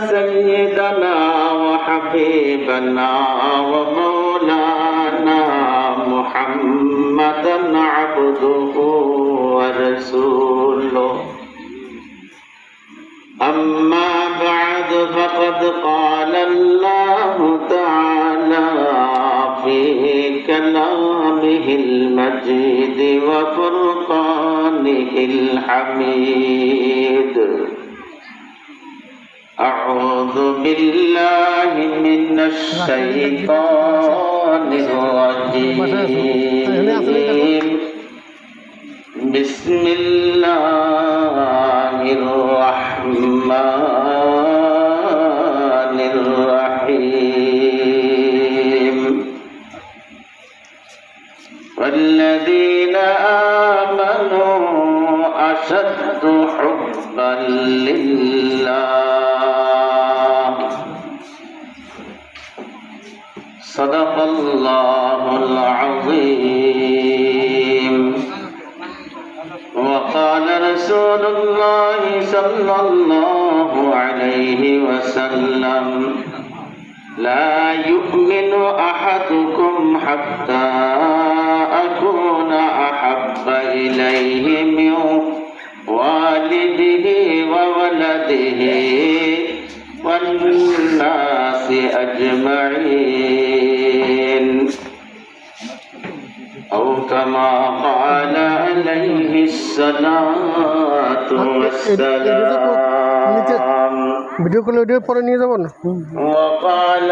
سيدنا وحبيبنا ومولانا محمدا عبده ورسوله. أما بعد فقد قال الله تعالى في كلامه المجيد وفرقانه الحميد. أعوذ بالله من الشيطان الرجيم. بسم الله الرحمن الرحيم. والذين أشد حبا لله صدق الله العظيم وقال رسول الله صلى الله عليه وسلم لا يؤمن أحدكم حتى أكون أحب إليه من وولده والناس أجمعين أو كما قال عليه الصلاة والسلام ভিডিও করলে ওটা পরে নিয়ে যাবো না وقال